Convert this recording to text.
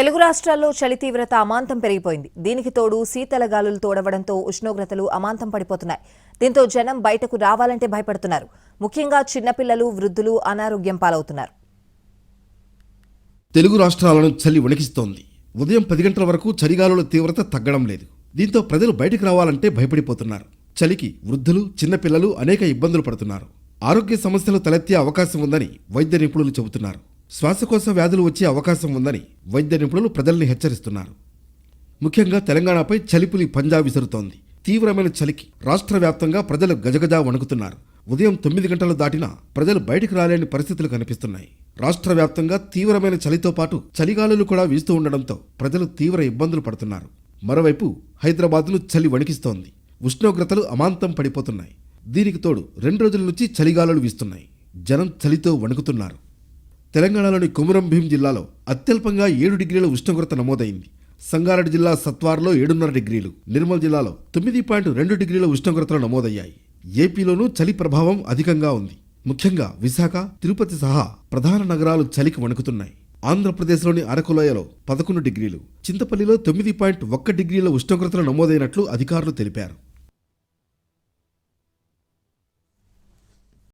తెలుగు రాష్ట్రాల్లో చలి తీవ్రత అమాంతం పెరిగిపోయింది. దీనికి తోడు శీతల గాలులు తోడవడంతో ఉష్ణోగ్రతలు అమాంతం పడిపోతున్నాయి. దీంతో జనం బయటకు రావాలంటే భయపడుతున్నారు. ముఖ్యంగా చిన్నపిల్లలు వృద్ధులు అనారోగ్యం పాలవుతున్నారు. తెలుగు రాష్ట్రాలను చలి వణికిస్తోంది. ఉదయం పది గంటల వరకు చలిగాలుల తీవ్రత తగ్గడం లేదు. దీంతో ప్రజలు బయటకు రావాలంటే భయపడిపోతున్నారు. చలికి వృద్ధులు చిన్నపిల్లలు అనేక ఇబ్బందులు పడుతున్నారు. ఆరోగ్య సమస్యలు తలెత్తే అవకాశం ఉందని వైద్య నిపుణులు చెబుతున్నారు. శ్వాసకోశ వ్యాధులు వచ్చే అవకాశం ఉందని వైద్య నిపుణులు ప్రజల్ని హెచ్చరిస్తున్నారు. ముఖ్యంగా తెలంగాణపై చలిపులి పంజా విసురుతోంది. తీవ్రమైన చలికి రాష్ట్ర వ్యాప్తంగా ప్రజలు గజగజా వణుకుతున్నారు. ఉదయం తొమ్మిది గంటలు దాటినా ప్రజలు బయటకు రాలేని పరిస్థితులు కనిపిస్తున్నాయి. రాష్ట్ర వ్యాప్తంగా తీవ్రమైన చలితో పాటు చలిగాలులు కూడా వీస్తూ ఉండడంతో ప్రజలు తీవ్ర ఇబ్బందులు పడుతున్నారు. మరోవైపు హైదరాబాద్ను చలి వణికిస్తోంది. ఉష్ణోగ్రతలు అమాంతం పడిపోతున్నాయి. దీనికి తోడు రెండు రోజుల నుంచి చలిగాలులు వీస్తున్నాయి. జనం చలితో వణుకుతున్నారు. తెలంగాణలోని కుమురం భీం జిల్లాలో అత్యల్పంగా ఏడు డిగ్రీల ఉష్ణోగ్రత నమోదైంది. సంగారెడ్డి జిల్లా సత్వార్లో ఏడున్నర డిగ్రీలు నిర్మల్ జిల్లాలో తొమ్మిది పాయింట్ రెండు డిగ్రీల ఉష్ణోగ్రతలు నమోదయ్యాయి. ఏపీలోనూ చలి ప్రభావం అధికంగా ఉంది. ముఖ్యంగా విశాఖ తిరుపతి సహా ప్రధాన నగరాలు చలికి వణుకుతున్నాయి. ఆంధ్రప్రదేశ్లోని అరకులోయలో పదకొండు డిగ్రీలు చింతపల్లిలో తొమ్మిది పాయింట్ ఒక్క డిగ్రీల ఉష్ణోగ్రతలు నమోదైనట్లు అధికారులు తెలిపారు.